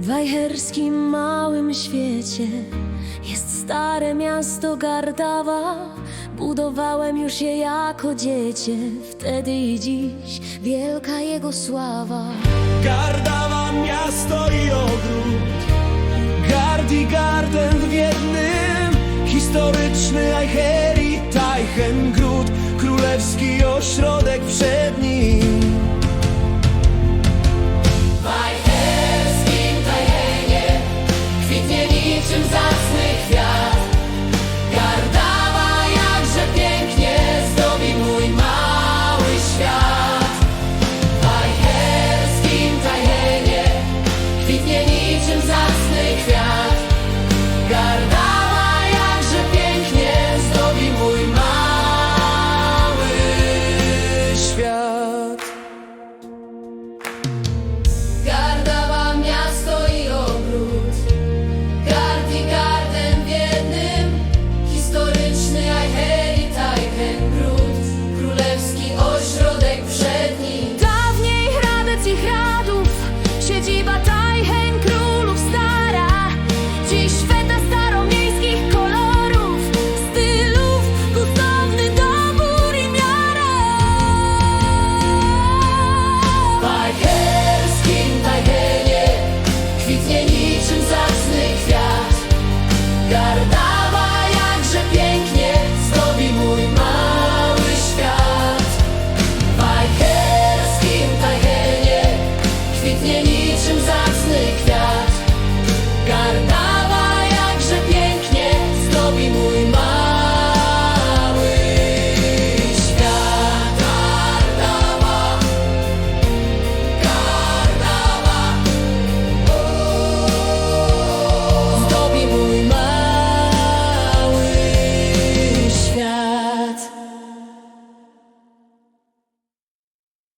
wajherskim małym świecie jest stare miasto Gardawa. Budowałem już je jako dziecię, wtedy i dziś wielka jego sława. Gardawa, miasto i ogród. Gardi Garden w jednym. Historyczny Ajheri Tajchen Gród. Królewski ośrodek przed niczym zasny kwiat. Gardawa jakże pięknie zdobi mój mały świat. W ajherskim tajenie kwitnie niczym zasny kwiat. Gardawa kwitnie niczym zacny kwiat. Gardawa jakże pięknie zdobi mój mały świat. W ajherskim tajhenie kwitnie niczym zacny kwiat. Gardawa